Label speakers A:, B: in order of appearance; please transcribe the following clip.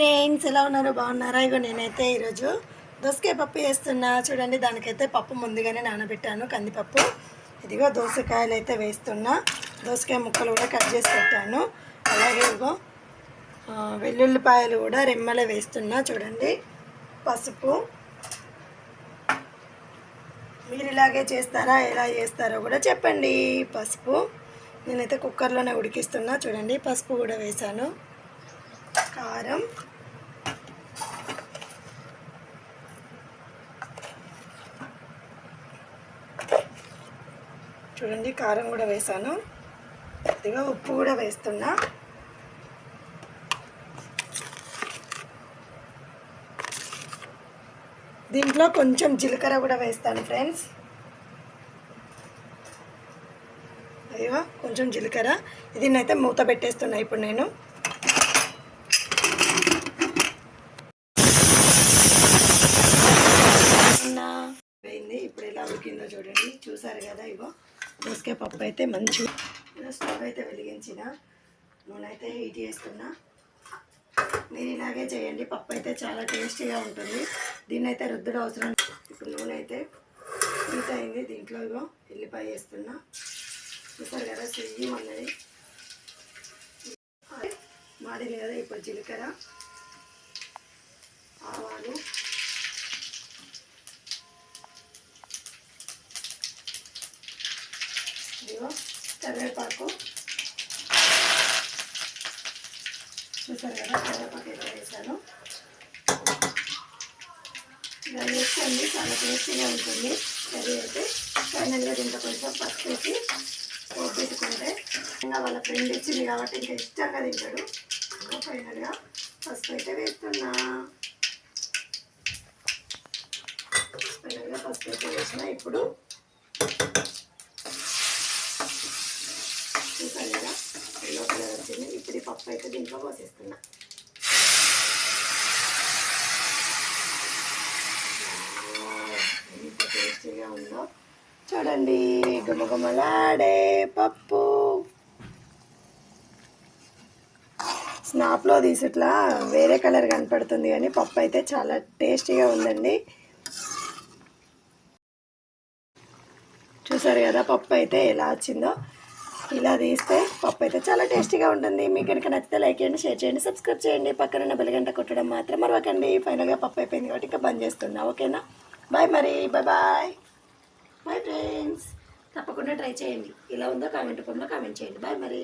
A: Friends ఎలా ఉన్నారు? బాగున్నారా? ఇగో నేనైతే ఈరోజు దోసకాయ పప్పు వేస్తున్నా చూడండి దానికైతే పప్పు ముందుగానే నానబెట్టాను కందిపప్పు. ఇదిగో దోసకాయలు అయితే వేస్తున్నా. దోసకాయ ముక్కలు కూడా కట్ చేసి పెట్టాను. అలాగే ఇగో వెల్లుల్లిపాయలు కూడా రెమ్మలే వేస్తున్నా. చూడండి పసుపు. మీరు ఇలాగే చేస్తారా ఎలా చేస్తారో కూడా చెప్పండి. పసుపు. నేనైతే కుక్కర్లోనే ఉడికిస్తున్నా. చూడండి పసుపు కూడా వేసాను కారం. చూడండి కారం కూడా వేసాను. కొద్దిగా ఉప్పు కూడా వేస్తున్నా. దీంట్లో కొంచెం జీలకర్ర కూడా వేస్తాను ఫ్రెండ్స్ అయ్యో కొంచెం జీలకర్ర. దీన్నైతే మూత పెట్టేస్తున్నా ఇప్పుడు నేను. ఇప్పుడు ఎలా ఉడికిందో చూడండి. చూసారు కదా ఇగో. దోసకాయ పప్పు అయితే మంచి స్టవ్ అయితే వెలిగించిన. నూనె అయితే హీట్ చేస్తున్నా. మీరు ఇలాగే చేయండి. పప్పు అయితే చాలా టేస్టీగా ఉంటుంది. దీన్ని అయితే రుద్దుడు అవసరం ఇప్పుడు నూనె అయితే హీట్ అయింది. దీంట్లో ఇగో ఎల్లిపాయ వేస్తున్నా. చూసారు కదా చెయ్యి ఉన్నది. మాడింది కదా ఇప్పుడు జీలకర్ర ఆవాలు ఇదిగో కరివేపాకు చూసారు కదా కరివేపాకు ఇలా వేసాను ఇలా వేసుకోండి చాలా టేస్టీగా ఉంటుంది కర్రీ అయితే ఫైనల్గా దీంట్లో కొంచెం పసుపు వేసి పోపు పెట్టుకుంటే ఇంకా వాళ్ళ ఫ్రెండ్ ఇచ్చింది కాబట్టి ఇంకా ఇష్టంగా తింటాడు ఫైనల్గా పసుపు అయితే వేస్తున్నా ఫైనల్గా పసుపు అయితే వేసిన ఇప్పుడు చూసారు కదా? ఎల్లో కలర్ వచ్చింది. ఇప్పుడు ఈ పప్పు అయితే దీంట్లో పోసేస్తున్నా. ఎంత టేస్టీగా ఉందో. చూడండి గుమగుమలాడే పప్పు. స్నాప్లో తీసిట్లా వేరే కలర్ కనపడుతుంది కానీ పప్పు అయితే చాలా టేస్టీగా ఉందండి. చూసారు కదా పప్పు అయితే ఎలా వచ్చిందో. ఇలా తీస్తే పప్పు అయితే చాలా టేస్టీగా ఉంటుంది. మీకు కనుక నచ్చితే లైక్ చేయండి షేర్ చేయండి సబ్స్క్రైబ్ చేయండి. పక్కన ఉన్న కొట్టడం మాత్రం మరొకండి ఫైనల్గా పప్పు అయిపోయింది కాబట్టి ఇంకా బంద్ చేస్తున్నా. ఓకేనా? బాయ్ మరి. బాయ్ బాయ్ బాయ్ ఫ్రెండ్స్ తప్పకుండా ట్రై చేయండి. ఇలా ఉందో కామెంట్ రూపంలో కామెంట్ చేయండి. బాయ్ మరి.